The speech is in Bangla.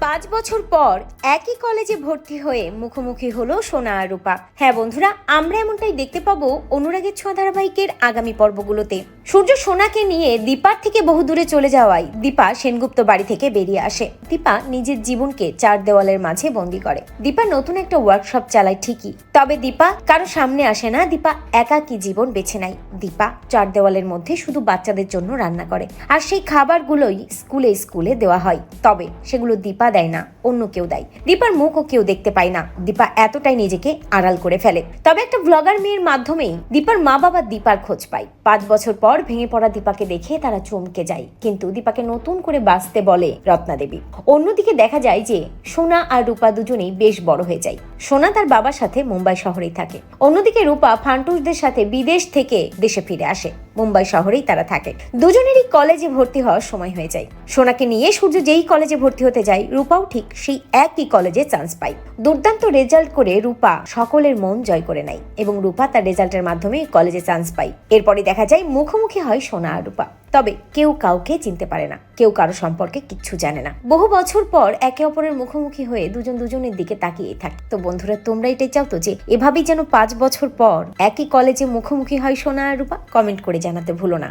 পাঁচ বছর পর একই কলেজে ভর্তি হয়ে মুখোমুখি হলো সোনা আর রূপা। হ্যাঁ বন্ধুরা, আমরা এমনটাই দেখতে পাবো অনুরাগের ছোঁয়া ধারাবাহিকের আগামী পর্বগুলোতে। সূর্য সোনাকে নিয়ে দীপার থেকে বহু দূরে চলে যাওয়ায় দীপা সেনগুপ্ত বাড়ি থেকে বেরিয়ে আসে। দীপা নিজের জীবনকে চার দেওয়ালের মাঝে বন্দি করে। দীপা নতুন একটা ওয়ার্কশপ চালায় ঠিকই। তবে দীপা কারও সামনে আসে না, দীপা একাকী জীবন বেছে নেয়? দীপা চার দেওয়ালের মধ্যে শুধু বাচ্চাদের জন্য রান্না করে। আর সেই খাবারগুলোই স্কুলে স্কুলে দেওয়া হয়। তবে সেগুলো দীপা দেয় না, অন্য কেউ দেয়। দীপার মুখও কেউ দেখতে পায় না। দীপা এতটাই নিজেকে আড়াল করে ফেলে। তবে একটা ব্লগার মেয়ের মাধ্যমেই দীপার মা বাবা দীপার খোঁজ পায়। পাঁচ বছর পর ভেঙে পড়া দীপাকে দেখে তারা চমকে যায়। কিন্তু দীপাকে নতুন করে বাঁচতে বলে রত্না দেবী অন্যদিকে দেখা যায় যে সোনা আর রূপা দুজনেই বেশ বড় হয়ে যায়। সোনা তার বাবার সাথে মুম্বাই শহরেই থাকে। অন্যদিকে রূপা ফান্টুসদের সাথে বিদেশ থেকে দেশে ফিরে আসে। মুম্বাই শহরেই তারা থাকে। দুজনেরই কলেজে ভর্তি হওয়ার সময় হয়ে যায়। সোনাকে নিয়ে সূর্য যেই কলেজে ভর্তি হতে যায়, রূপাও ঠিক সেই একই কলেজে চান্স পায়। দুর্দান্ত রেজাল্ট করে রূপা সকলের মন জয় করে নেয় এবং রূপা তার রেজাল্টের মাধ্যমে কলেজে চান্স পায়। এরপরে দেখা যায় মুখোমুখি হয় সোনা আর রূপা। তবে কেউ কাউকে চিনতে পারে না, কেউ কারও সম্পর্কে কিচ্ছু জানে না। বহু বছর পর একে অপরের মুখোমুখি হয়ে দুজন দুজনের দিকে তাকিয়ে থাকে। তো বন্ধুরা, তোমরা এটাই চাও তো যে, এভাবেই যেন পাঁচ বছর পর একই কলেজে মুখোমুখি হয় সোনা আর রূপা? কমেন্ট করে জানাতে ভুলো না।